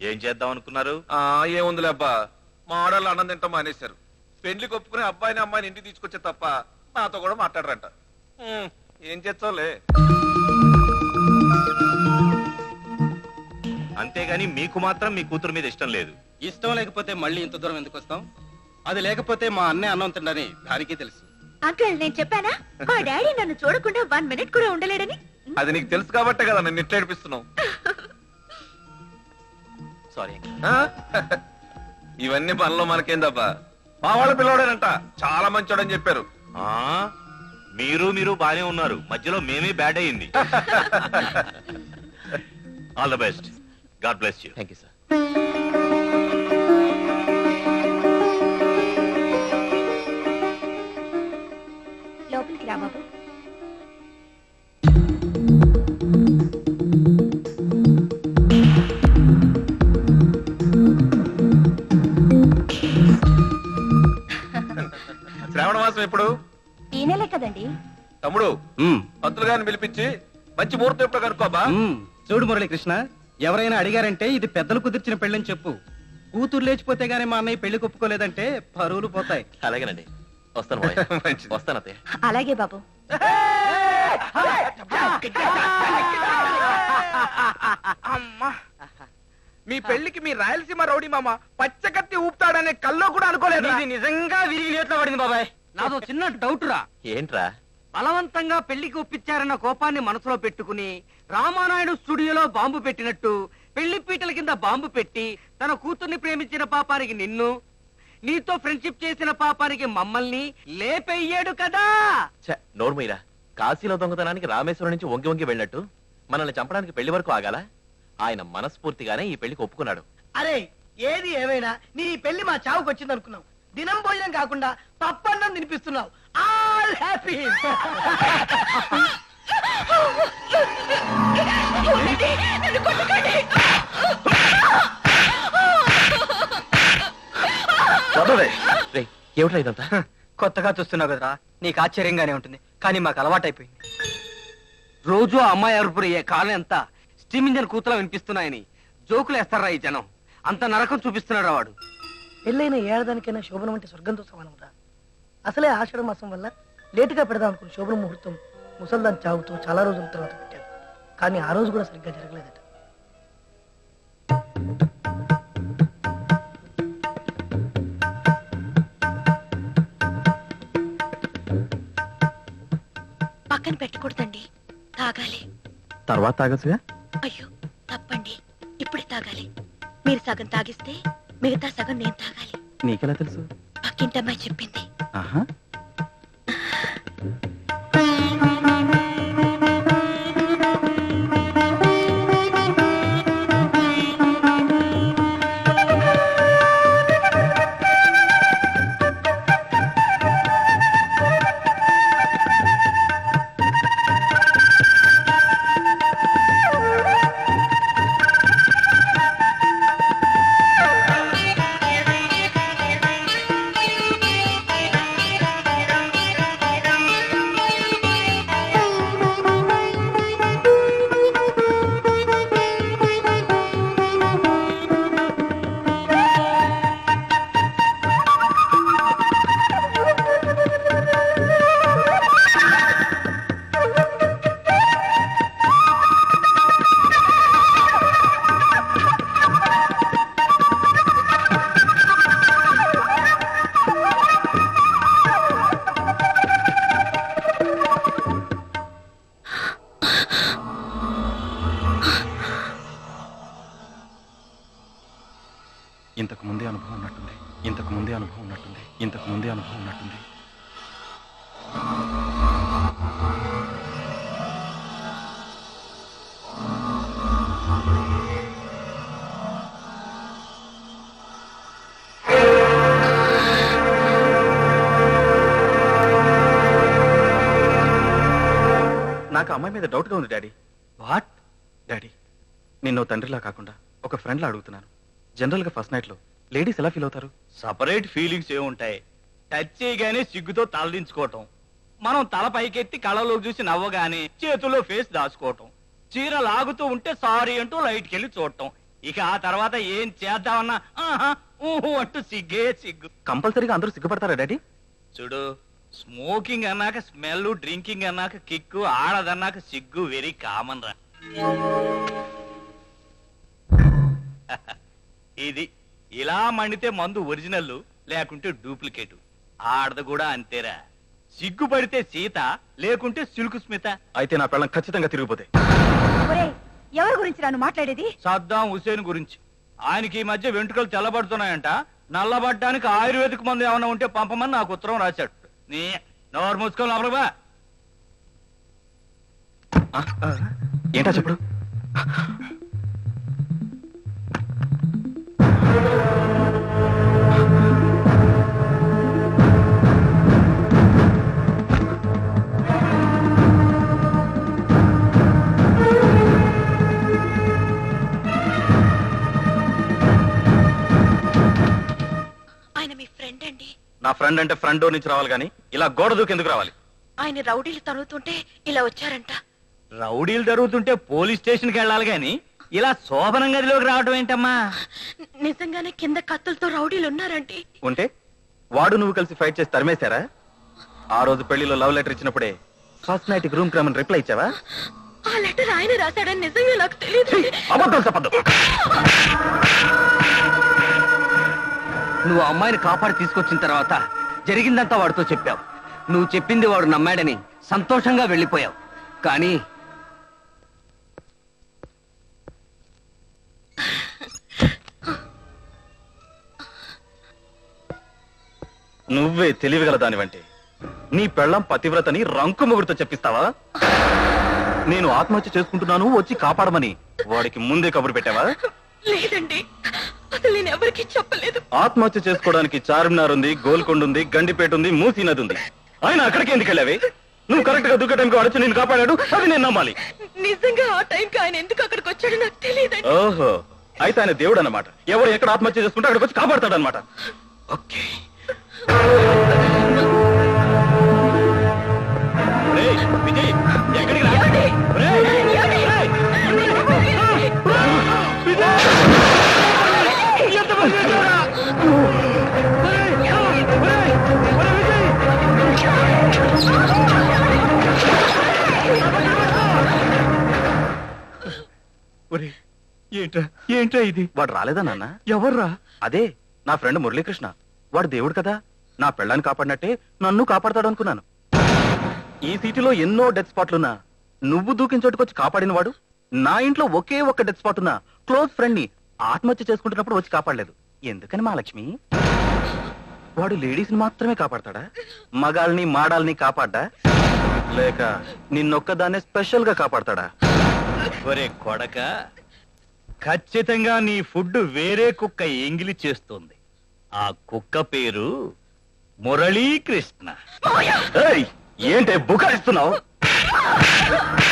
ఏం చేద్దాం అనుకున్నారు? ఆ ఏముందిలే అబ్బా. మా ఆడవాళ్ళు అన్నం తింటాం మానేశారు. పెళ్ళికి ఒప్పుకుని అబ్బాయిని అమ్మాయిని ఇంటికి తీసుకొచ్చే తప్ప నాతో కూడా మాట్లాడరంట. ఏం చేస్తావులే? అంతేగాని మీకు మాత్రం మీ కూతురు మీద ఇష్టం లేదు. ఇష్టం లేకపోతే మళ్ళీ ఇంత దూరం ఎందుకు వస్తాం? అది లేకపోతే మా అన్నయ్య అన్నం తిండని దానికి తెలుసు. అంకుల్ నేను చెప్పానా? మా డాడీ నన్ను చూడకుండా వన్ మినిట్ కూడా ఉండలేడని? అది నీకు తెలుసు కాబట్టే కదా నన్ను ఇట్లా ఏడిపిస్తున్నావు సారీ? ఇవన్నీ పనులు మనకేందబ్బా మా వాళ్ళ పిల్లవాడేనంట చాలా మంచోడని చెప్పారు. ఆ? మీరు మీరు బానే ఉన్నారు. మధ్యలో మేమే బ్యాడ్ అయింది all the best God bless you thank you sir శ్రావణ మాసం ఎప్పుడు? ఈ నెలే కదండి. తమ్ముడు పంతులు గారిని పిలిపించి మంచి ముహూర్తం ఎప్పుడు కనుక్కోబా. చూడు మురళీకృష్ణ ఎవరైనా అడిగారంటే ఇది పెద్దలు కుదిర్చిన పెళ్ళని చెప్పు. కూతురు లేచిపోతే గానీ మా అన్నయ్య పెళ్ళి ఒప్పుకోలేదంటే పరువులు పోతాయి. అలాగేనండి. వస్తాను మంచిది. వస్తాను అత్తయ్య. అలాగే బాబు. అమ్మా. మీ పెళ్ళికి మీ రాయలసీమ రౌడీ మామ పచ్చకత్తి ఊపుతాడనే కల్లో కూడా అనుకోలేదు? ఇది నిజంగా విరిగి నేట్లో పడింది బాబాయ్. నాదో చిన్న డౌట్ రా. ఏంట్రా? బలవంతంగా పెళ్ళికి ఒప్పించారన్న కోపాన్ని మనసులో పెట్టుకుని రామానాయుడు స్టూడియోలో బాంబు పెట్టినట్టు పెళ్ళి పీటల కింద బాంబు పెట్టి తన కూతుర్ని ప్రేమించిన పాపానికి నిన్ను నీతో ఫ్రెండ్షిప్ చేసిన పాపానికి మమ్మల్ని లేపెయ్యాడు కదా! ఛ, నోర్మీరా కాశీలో దొంగతనానికి రామేశ్వరం నుంచి వంగి వంగి వెళ్ళినట్టు మనల్ని చంపడానికి పెళ్ళి వరకు ఆగాల? ఆయన మనస్ఫూర్తిగానే ఈ పెళ్ళికి ఒప్పుకున్నాడు. అరే ఏది ఏమైనా నీ పెళ్ళి మా చావుకు వచ్చింది అనుకున్నావు దినం భోజనం కాకుండా పప్పన్నం తినిపిస్తున్నావు. ఆల్ హ్యాపీ ఏమిట్రా ఇదంతా? కొత్తగా చూస్తున్నావు కదరా. నీకు ఆశ్చర్యంగానే ఉంటుంది. కానీ మాకు అలవాటైపోయింది. రోజు అమ్మాయి అరుపురు ఏ కాలం ఎంత? స్టీమ్ ఇంజన్ కూతలా వినిపిస్తున్నాయని. జోకులు వేస్తారా ఈ జనం? అంత నరకం చూపిస్తున్నాడు వాడు. పెళ్ళైన ఏడాదానికైనా శోభనం అంటే స్వర్గంతో సమానం రా. అసలే ఆషాఢ మాసం వల్ల లేటుగా పెడదాం అనుకున్న శోభన ముహూర్తం ముసల్దాన్ చావుతో చాలా రోజుల తర్వాత పెట్టాను కానీ ఆ రోజు కూడా సరిగ్గా జరగలేదట. పక్కన పెట్టకూడదండి. తాగాలి. తర్వాత తాగసుగా అయ్యో తప్పండి. ఇప్పుడే తాగాలి. మీరు సగం తాగిస్తే మిగతా సగం నేను తాగాలి. నీకెలా తెలుసు? పక్కింటి అమ్మాయి చెప్పింది. ఆహా. ఇంతకు ముందే అనుభవం ఉన్నట్టుంది. ఇంతకు ముందే అనుభవం ఉన్నట్టుంది. ఇంతకు ముందే అనుభవం ఉన్నట్టుంది. నాకు అమ్మాయి మీద డౌట్గా ఉంది డాడీ. వాట్ డాడీ నిన్ను తండ్రిలా కాకుండా ఒక ఫ్రెండ్లా అడుగుతున్నాను. జనరల్గా ఫస్ట్ నైట్లో లేడీస్ ఎలా ఫీల్ అవుతారు? సపరేట్ ఫీలింగ్స్ ఏముంటాయి. టచ్ చేయగానే సిగ్గుతో తలదించుకోవటం. మనం తల పైకెత్తి కళ్ళలోకి చూసి నవ్వగానే చేతుల్లో ఫేస్ దాచుకోవటం. చీర లాగుతూ ఉంటే సారీ అంటూ లైట్కి వెళ్ళి చూడటం. ఇక ఆ తర్వాత ఏం చేద్దామన్నా ఆహా, ఊహు అంటూ సిగ్గే సిగ్గు. కంపల్సరీగా అందరూ సిగ్గుపడతారా డాడీ? చూడు స్మోకింగ్ అన్నాక స్మెల్ డ్రింకింగ్ అన్నాక కిక్కు ఆడదన్నాక సిగ్గు వెరీ కామన్ రా. ఇది ఇలా మండితే మందు ఒరిజినల్ లేకుంటే డూప్లికేట్. ఆడది కూడా అంతేరా. సిగ్గుపడితే సీత లేకుంటే సిల్కు స్మిత. అయితే నా పెళ్ళం ఖచ్చితంగా తిరిగిపోతే. ఎవరి గురించి నన్ను మాట్లాడేది? సద్దాం హుసేన్ గురించి. ఆయనకి ఈ మధ్య వెంట్రుకలు తెల్లబడుతున్నాయంట నల్లబడ్డానికి ఆయుర్వేదిక్ మందు ఏమైనా ఉంటే పంపమని నాకు ఉత్తరం రాశాడు. నీ నోరు మూసుకొని లోపలికి బా. ఆ, ఏంటా చెప్పుడు? ఆయన మీ ఫ్రెండ్ అండి. నా ఫ్రెండ్ అంటే ఫ్రంట్ డోర్ నుంచి రావాలి కానీ ఇలా గోడ దూకెందుకు రావాలి? ఆయన రౌడీలు తరుగుతుంటే ఇలా వచ్చారంట. రౌడీలు జరుగుతుంటే పోలీస్ స్టేషన్కి వెళ్ళాలి గాని ఇలా శోభనం గదిలోకి రావడం ఏంటమ్మా? నిజంగానే కింద కత్తులతో రౌడీలు ఉన్నారండి. ఉంటే వాడు నువ్వు కలిసి ఫైట్ చేసి తరిమేశారా? ఆ రోజు పెళ్ళిలో లవ్ లెటర్ ఇచ్చినప్పుడే ఫస్ట్ నైట్ రూమ్ క్రమని రిప్లై ఇచ్చావా? ఆ లెటర్ ఆయన రాశాడని నిజంగా నాకు తెలియదు అబద్ధం చెప్పద్దు. నువ్వు అమ్మాయిని కాపాడి తీసుకొచ్చిన తర్వాత జరిగిందంతా వాడితో చెప్పావు. నువ్వు చెప్పింది వాడు నమ్మాడని సంతోషంగా వెళ్ళిపోయావు. కానీ నువ్వే తెలివిగల దానివంటే. నీ పెళ్ళం పతివ్రతని రంకు ముగురుతో చెప్పిస్తావా? నేను ఆత్మహత్య చేసుకుంటున్నాను వచ్చి కాపాడమని. వాడికి ముందే కబురు పెట్టావా? లేదండి. అసలు నేను ఎవరికి చెప్పలేదు. ఆత్మహత్య చేసుకోవడానికి చార్మినార్ ఉంది గోల్కొండ ఉంది గండిపేట ఉంది మూసీ నది ఉంది. ఆయన అక్కడికి ఎందుకు వెళ్ళావి? నువ్వు కరెక్ట్గా దుఃఖ టైంకి వాడొచ్చి నేను కాపాడాడు అది నేను నమ్మాలి. నిజంగా ఆ టైంకి ఆయన ఎందుకు అక్కడికి వచ్చాడో నాకు తెలియదండి. ఓహో అయితే ఆయన దేవుడు అన్నమాట ఎవరు ఎక్కడ ఆత్మహత్య చేసుకుంటే అక్కడికి వచ్చి కాపాడతాడు అనమాట ఓకే. ఏంట్రా? ఏంట్రా ఇది? వాడు రాలేదా నాన్న? ఎవర్రా? అదే నా ఫ్రెండ్ మురళీకృష్ణ. వాడు దేవుడు కదా? నా పెళ్ళాన్ని కాపాడినట్టే నన్ను కాపాడతాడు అనుకున్నాను. ఈ సిటీలో ఎన్నో డెత్ స్పాట్లున్నా నువ్వు దూకిన చోటుకొచ్చి కాపాడిన వాడు నా ఇంట్లో ఒకే ఒక్క డెత్ స్పాట్ ఉన్నా క్లోజ్ ఫ్రెండ్ని ఆత్మహత్య చేసుకుంటున్నప్పుడు వచ్చి కాపాడలేదు. ఎందుకని మా లక్ష్మి వాడు లేడీస్ని మాత్రమే కాపాడతాడా? మగాల్ని మాడాల్ని కాపాడ్డా? లేక నిన్నొక్కదాన్నే స్పెషల్గా కాపాడతాడా? ఒరే కొడక ఖచ్చితంగా నీ ఫుడ్ వేరే కుక్క ఎంగిలి చేస్తుంది. ఆ కుక్క పేరు మురళీకృష్ణ. ఏంటే బుకాయిస్తున్నావు?